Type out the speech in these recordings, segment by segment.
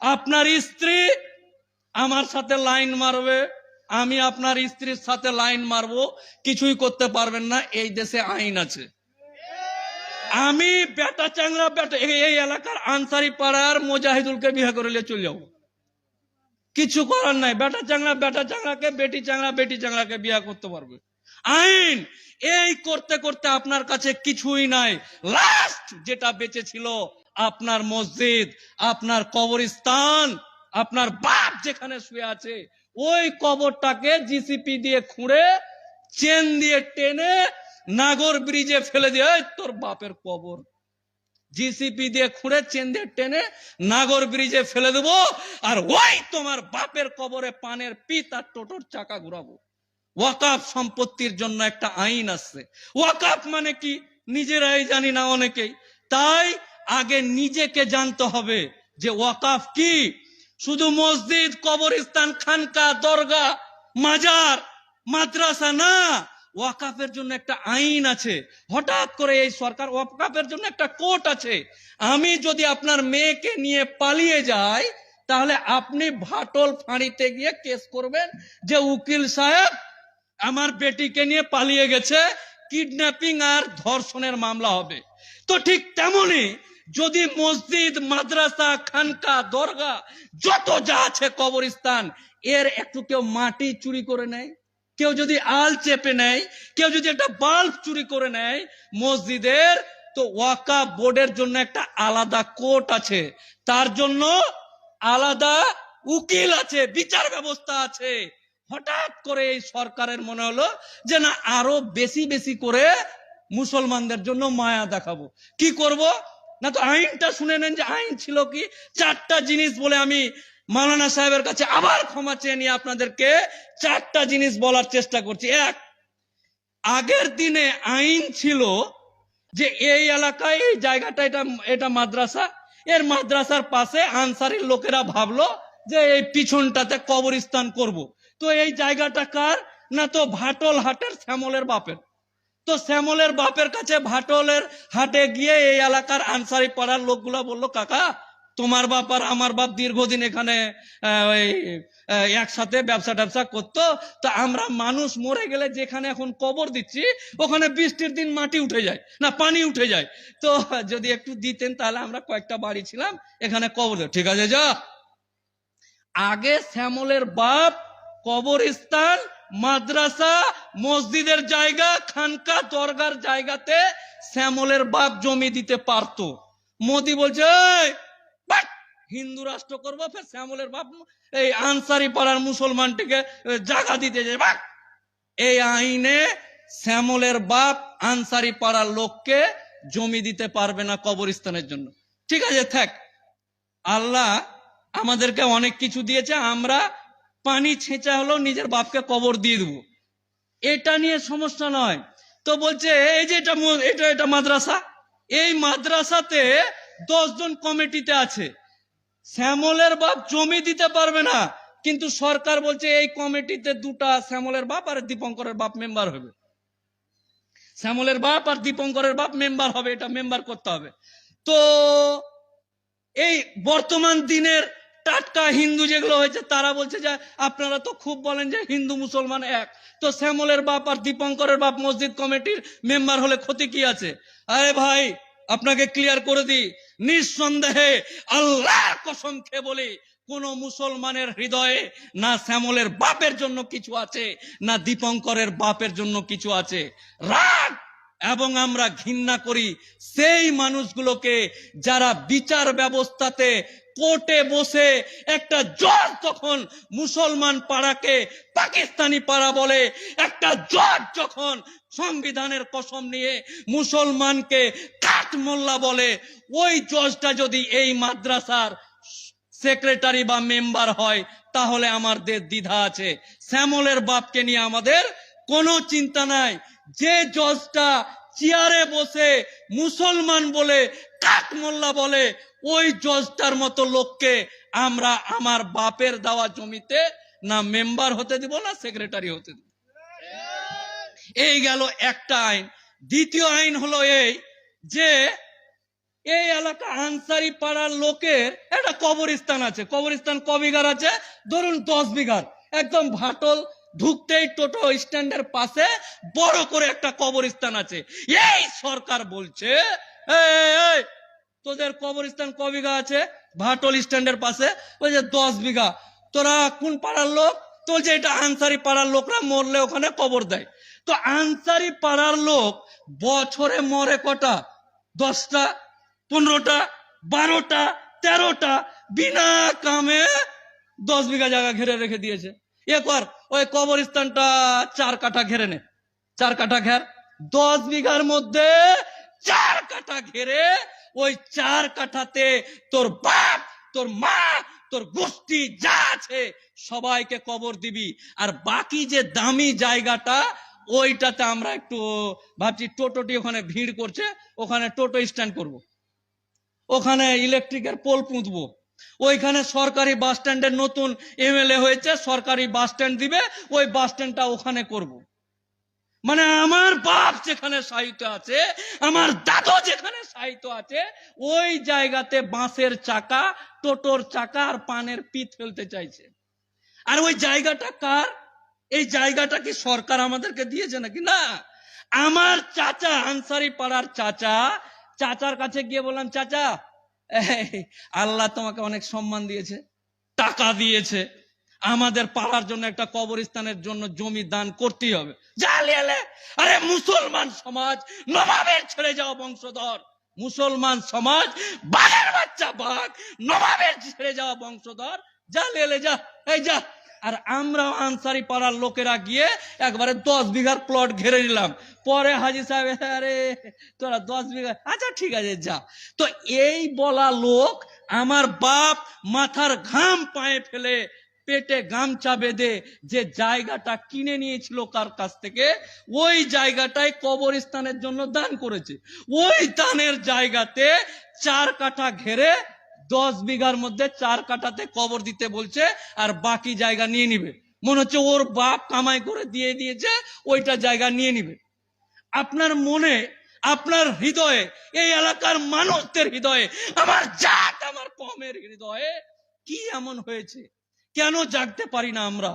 আপনার স্ত্রী আমার সাথে লাইন মারবে, আমি আপনার স্ত্রীর সাথে লাইন মারবো, কিছুই করতে পারবেন না, এই দেশে আইন আছে। আমি বেটা চাংরা বেটা, এই- এলাকার আনসারি পাড়ার মোজাহিদুলকে বিয়ে করে নিয়ে চলে যাব। কিছু করার নাই, বেটা চাংরা বেটা চাংরাকে বেটি চাংরা বেটি চাংরাকে বিয়ে করতে পারবে। আইন, এই করতে করতে আপনার কাছে কিছুই নাই। লাস্ট যেটা বেঁচে ছিল আপনার মসজিদ, আপনার কবরস্থান, আপনার বাপ যেখানে শুয়ে আছে, ওই কবরটাকে জিসিপি দিয়ে খুঁড়ে চেন দিয়ে টেনে নাগর ব্রিজে ফেলে দিয়ে তোর বাপের কবর। জিসিপি দিয়ে খুঁড়ে চেন দিয়ে টেনে নাগর ব্রিজে ফেলে দেবো আর ওই তোমার বাপের কবরে পানের পিত আর টোটোর চাকা ঘুরাবো। ওয়াকাফ সম্পত্তির জন্য একটা আইন আছে। ওয়াকাফ মানে কি? নিজেরাই জানি না অনেকেই। তাই আগে নিজেকে জানতে হবে যে ওয়াকাফ কি। শুধু মসজিদ, কবরস্থান খানকা দরগা মাজার, মাদ্রাসা না, ওয়াকাফের জন্য একটা আইন আছে। হঠাৎ করে এই সরকার ওয়াকাফের জন্য একটা কোর্ট আছে। আমি যদি আপনার মেয়েকে নিয়ে পালিয়ে যাই, তাহলে আপনি ভাটল ফাঁড়িতে গিয়ে কেস করবেন যে উকিল সাহেব, আমার বেটিকে নিয়ে পালিয়ে গেছে, কিডন্যাপিং আর ধর্ষণের মামলা হবে। তো ঠিক তেমনি যদি মসজিদ, মাদ্রাসা, খানকা, দরগা, যত যা আছে কবরস্থান, এর একটু কেউ মাটি চুরি করে নেয়? কেউ যদি আল চেপে নেয়, কেউ যদি একটা বাল্ব চুরি করে নেয়, মসজিদের তো ওয়াকা বোর্ডের জন্য একটা আলাদা কোর্ট আছে। তার জন্য আলাদা উকিল আছে, বিচার ব্যবস্থা আছে। হঠাৎ করে এই সরকারের মনে হলো যে না, আরও বেশি বেশি করে মুসলমানদের জন্য মায়া দেখাবো। কি করব? না তো আইনটা শুনে নেন যে আইন ছিল কি? চারটা জিনিস বলে আমি মাওলানা সাহেবের কাছে আবার ক্ষমা চেয়ে নিয়ে আপনাদেরকে চারটা জিনিস বলার চেষ্টা করছি। এক, আগের দিনে আইন ছিল যে এই এলাকায়, এই জায়গাটা, এটা এটা মাদ্রাসা, এর মাদ্রাসার পাশে আনসারির লোকেরা ভাবলো যে এই পিছনটাতে কবরস্থান করব। তো এই জায়গাটা কার? না তো ভাটল হাটের শ্যামলের বাপের। তো শ্যামলের বাপের কাছে ভাটলের হাটে গিয়ে এই এলাকার আনসারি পাড়ার লোকগুলা বলল, কাকা, তোমার বাপ আর আমার বাপ দীর্ঘদিন এখানে ওই একসাথে ব্যবসা ট্যাবসা করতো। তো আমরা মানুষ মরে গেলে যেখানে এখন কবর দিচ্ছি, ওখানে বৃষ্টির দিন মাটি উঠে যায়, না পানি উঠে যায়। তো যদি একটু দিতেন তাহলে আমরা কয়েকটা বাড়ি ছিলাম, এখানে কবর। ঠিক আছে, যা। আগে শ্যামলের বাপ কবরস্থান মাদ্রাসা মসজিদের জায়গা খানকা দরগার জায়গাতে শ্যামলের বাপ জমি দিতে পারতো। মোদি বলছে "এই, হিন্দু রাষ্ট্র করব ফের শ্যামলের বাপ এই আনসারি পাড়ার মুসলমানটিকে জায়গা দিতে যায় বাট এই আইনে শ্যামলের বাপ আনসারি পাড়ার লোককে জমি দিতে পারবে না কবরস্থানের জন্য। ঠিক আছে থাক। আল্লাহ আমাদেরকে অনেক কিছু দিয়েছে আমরা পানি ছেঁচা হলো নিজের বাপকে কবর দিয়ে দেবো। এটা নিয়ে সমস্যা নয়। তো বলছে, এই যে এটা এটা এটা মাদ্রাসা, এই মাদ্রাসাতে জন কমিটিতে আছে। শ্যামলের বাপ জমি দিতে পারবে না, কিন্তু সরকার বলছে, এই কমিটিতে দুটা শ্যামলের বাপ আর দীপঙ্করের বাপ মেম্বার হবে। শ্যামলের বাপ আর দীপঙ্করের বাপ মেম্বার হবে, এটা মেম্বার করতে হবে। তো এই বর্তমান দিনের টাটকা হিন্দু যেগুলো হয়েছে, তারা বলছে যে, আপনারা তো খুব বলেন যে হিন্দু মুসলমান এক। তো শ্যামলের বাপ আর দীপঙ্করের বাপ মসজিদ কমিটির মেম্বার হলে ক্ষতি কি আছে? আরে ভাই, আপনাকে ক্লিয়ার করে দিই, নিঃসন্দেহে আল্লাহর কসম খেয়ে বলি, কোন মুসলমানের হৃদয়ে না শ্যামলের বাপের জন্য কিছু আছে, না দীপঙ্করের বাপের জন্য কিছু আছে। রাগ এবং আমরা ঘৃণা করি সেই মানুষগুলোকে যারা বিচার ব্যবস্থাতে কোর্টে বসে একটা জজ তখন মুসলমান পাড়াকে পাকিস্তানি পাড়া বলে, একটা জজ যখন সংবিধানের কসম নিয়ে মুসলমানকে কাঠমোল্লা বলে, ওই জজটা যদি এই মাদ্রাসার সেক্রেটারি বা মেম্বার হয়, তাহলে আমাদের দ্বিধা আছে। শ্যামলের বাপকে নিয়ে আমাদের কোনো চিন্তা নাই। যে জজটা চেয়ারে বসে মুসলমান বলে কাঠমোল্লা বলে ওই জজটার মতো লোককে আমরা আমার বাপের দেওয়া জমিতে না মেম্বার হতে দিব না সেক্রেটারি হতে দিব? এই গেল একটা আইন। দ্বিতীয় আইন হলো এই যে এই এলাকা আনসারি পাড়ার লোকের একটা কবরস্থান আছে। কবরস্থান ক বিঘার আছে? ধরুন দশ বিঘার। একদম ভাটল ঢুকতেই টোটো স্ট্যান্ডের পাশে বড় করে একটা কবরস্থান আছে। এই সরকার বলছে "এই, এই, এই, তোদের কবরস্থান ক বিঘা আছে? ভাটল স্ট্যান্ডের পাশে। ওই যে দশ বিঘা। তোরা কোন পাড়ার লোক? তো এটা আনসারি পাড়ার লোকরা মরলে ওখানে কবর দেয়। তো আনসারি পাড়ার লোক বছরে মরে কটা? দশটা, পনেরোটা, বারোটা, তেরোটা। বিনা কামে দশ বিঘা জায়গা ঘিরে রেখে দিয়েছে। একবার ওই কবরস্থানটা চার কাঠা ঘেরে নে। চার কাঠা ঘের। দশ বিঘার মধ্যে চার কাঠা ঘেরে ওই চার কাঠাতে তোর বাপ, তোর মা, তোর গোষ্ঠী যা আছে সবাইকে কবর দিবি আর বাকি যে দামি জায়গাটা, ওইটাতে আমরা একটু, ভাবছি টোটোটি ওখানে ভিড় করছে, ওখানে টোটো স্ট্যান্ড করব। ওখানে ইলেকট্রিকের পোল পুঁতবো ওইখানে সরকারি বাস স্ট্যান্ডের নতুন এমএলএ হয়েছে, সরকারি বাস স্ট্যান্ড দিবে, ওই বাস স্ট্যান্ডটা ওখানে করব। মানে আমার বাপ যেখানে সাহিত্য আছে, আমার দাদু যেখানে সাহিত্য আছে, ওই জায়গাতে বাঁশের চাকা, টোটোর চাকা আর পানের পিত ফেলতে চাইছে। আর ওই জায়গাটা কার? এই জায়গাটা কি সরকার আমাদেরকে দিয়েছে নাকি? না। আমার চাচা আনসারি পাড়ার চাচা, চাচার কাছে গিয়ে বললাম, চাচা আল্লাহ তোমাকে অনেক সম্মান দিয়েছে, টাকা দিয়েছে। আমাদের পাড়ার জন্য একটা কবরস্থানের জন্য জমি দান করতেই হবে। জালে আলে আরে মুসলমান সমাজ, নবাবের ছেড়ে যাওয়া বংশধর। মুসলমান সমাজ, বাঘের বাচ্চা বাঘ, নবাবের ছেড়ে যাওয়া বংশধর। যা লেলে যা, এই যা। আর আমরা আনসারি পাড়ার লোকেরা গিয়ে একবারে দশ বিঘার প্লট ঘেরে নিলাম। পরে হাজি সাহেব আরে তোরা দশ বিঘা আচ্ছা ঠিক আছে, যা। তো এই বলা লোক আমার বাপ মাথার ঘাম পায়ে ফেলে পেটে গামছা বেঁধে যে জায়গাটা কিনে নিয়েছিল কার কাছ থেকে, ওই জায়গাটায় কবরস্থানের জন্য দান করেছে। ওই দানের জায়গাতে চার কাঠা ঘেরে দশ বিঘার মধ্যে চার কাঠাতে কবর দিতে বলছে আর বাকি জায়গা নিয়ে নিবে। মনে হচ্ছে ওর বাপ কামাই করে দিয়ে দিয়েছে, ওইটা জায়গা নিয়ে নিবে। আপনার মনে, আপনার হৃদয়ে, এই এলাকার মানুষদের হৃদয়ে, আমার জাত, আমার কমের হৃদয়ে কি এমন হয়েছে? কেন জাগতে পারি না আমরা?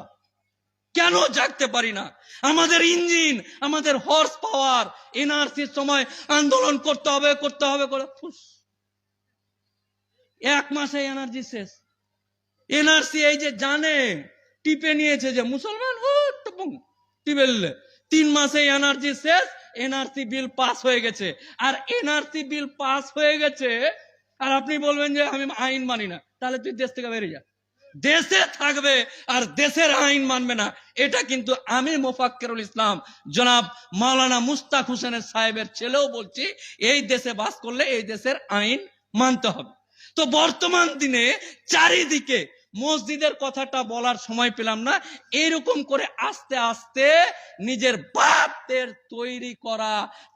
কেন জাগতে পারি না? আমাদের ইঞ্জিন আমাদের হর্স পাওয়ার এনআরসির সময় আন্দোলন করতে হবে করতে হবে করে এক মাসে এনার্জি শেষ। এনআরসি এই যে জানে টিপে নিয়েছে যে মুসলমান ও টুপুং, টিপে তিন মাসে এনআরজি শেষ এনআরসি বিল পাস হয়ে গেছে। আর এনআরসি বিল পাস হয়ে গেছে আর আপনি বলবেন যে আমি আইন মানি না। তাহলে তুই দেশ থেকে বেরিয়ে যা। দেশে থাকবে আর দেশের আইন মানবে না। এটা কিন্তু আমি মোফাক্কেরুল ইসলাম, জনাব মাওলানা মুস্তাক হোসেনের সাহেবের ছেলেও বলছি, এই দেশে বাস করলে এই দেশের আইন মানতে হবে। তো বর্তমান দিনে চারিদিকে মসজিদের কথাটা বলার সময় পেলাম না। এরকম করে আস্তে আস্তে নিজের বাপদের তৈরি করা,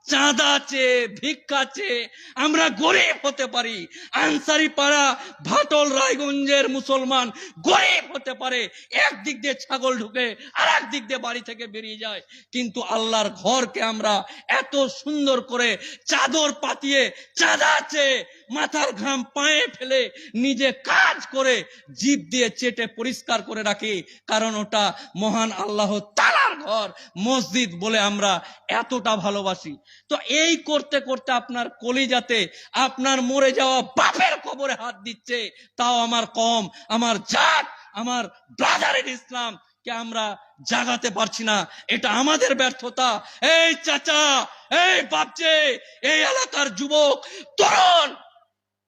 চাঁদা চেয়ে, ভিক্ষা চেয়ে আমরা গরিব হতে পারি। আনসারি পাড়া ভাটল রায়গঞ্জের মুসলমান গরিব হতে পারে। একদিক দিয়ে ছাগল ঢুকে আর একদিক দিয়ে বাড়ি থেকে বেরিয়ে যায়। কিন্তু আল্লাহর ঘরকে আমরা এত সুন্দর করে চাদর পাতিয়ে, চাঁদা চেয়ে, মাথার ঘাম পায়ে ফেলে নিজে কাজ করে জীব দিয়ে চেটে পরিষ্কার করে রাখি। কারণ ওটা মহান আল্লাহ তালার ঘর, মসজিদ বলে আমরা এতটা ভালোবাসি। তো এই করতে করতে আপনার কলিজাতে আপনার মরে যাওয়া বাপের কবরে হাত দিচ্ছে। তাও আমার কম, আমার জাত, আমার ব্রাদারের ইসলাম কে আমরা জাগাতে পারছি না। এটা আমাদের ব্যর্থতা। এই চাচা, এই বাপচে, এই এলাকার যুবক, তরুণ,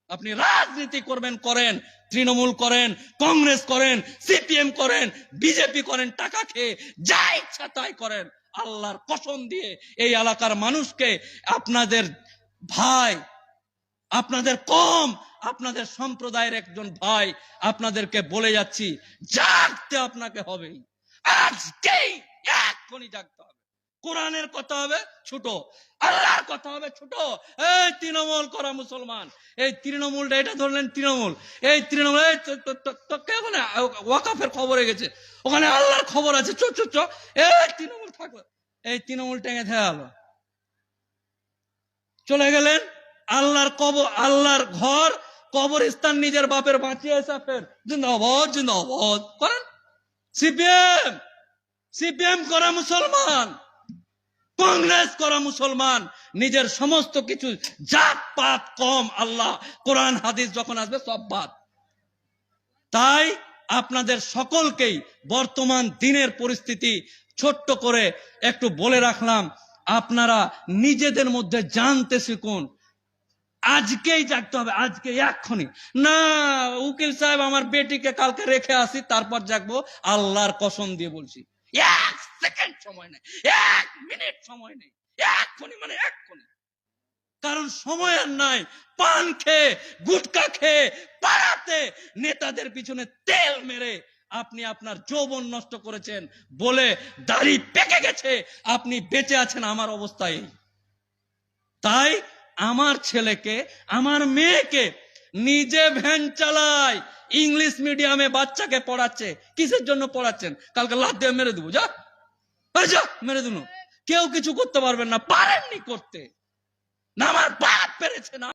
আপনি রাজনীতি করবেন, করেন। তৃণমূল করেন, কংগ্রেস করেন, সিপিএম করেন, বিজেপি করেন, টাকা খেয়ে যা ইচ্ছা তাই করেন। আল্লাহর কসম দিয়ে এই এলাকার মানুষকে আপনাদের ভাই, আপনাদের কম, আপনাদের সম্প্রদায়ের একজন ভাই আপনাদেরকে বলে যাচ্ছি, জাগতে আপনাকে হবেই। আজকেই এক্ষুনি জাগতে হবে। কোরআনের কথা হবে ছোট। আল্লাহর কথা হবে ছোট। এই তৃণমূল করা মুসলমান। এই তৃণমূলটা এটা ধরলেন তৃণমূল। এই তৃণমূল ওখানে? ওয়াকাফের খবরে গেছে। ওখানে আল্লাহর খবর আছে। চো চো চো এই তৃণমূল থাকবে। এই তৃণমূল টেঙে থেকে গেল চলে গেলেন আল্লাহর কবর, আল্লাহর ঘর, কবরস্থান নিজের বাপের বাঁচিয়েছে ফের জিন্দাবাদ জিন্দাবাদ। করেন। সিপিএম। সিপিএম করা মুসলমান। কংগ্রেস করা মুসলমান, নিজের সমস্ত কিছু, জাত পাত, কম, আল্লাহ, কোরআন, হাদিস যখন আসবে সব বাদ। তাই আপনাদের সকলকেই বর্তমান দিনের পরিস্থিতি ছোট্ট করে একটু বলে রাখলাম, আপনারা নিজেদের মধ্যে জানতে শিখুন। আজকেই জাগতে হবে, আজকে এক্ষুনি। না, উকিল সাহেব, আমার বেটিকে কালকে রেখে আসি, তারপর জাগবো, আল্লাহর কসম দিয়ে বলছি। এক সেকেন্ড সময় নেই এক মিনিট সময় নেই এক্ষুনি মানে এক্ষুনি কারণ সময় আর নাই পান খেয়ে গুটকা খেয়ে পাড়াতে নেতাদের পিছনে তেল মেরে আপনি আপনার যৌবন নষ্ট করেছেন বলে দাড়ি পেকে গেছে। আপনি বেঁচে আছেন আমার অবস্থায়। তাই আমার ছেলেকে, আমার মেয়েকে নিজে ভ্যান চালায়, ইংলিশ মিডিয়ামে বাচ্চাকে পড়াচ্ছে। কিসের জন্য পড়াচ্ছেন? কালকে লাভ দিয়ে মেরে দেবো, যা। যা, মেরে দিন কেউ কিছু করতে পারবেন না, পারেননি করতে। না আমার বাপ পেরেছে, না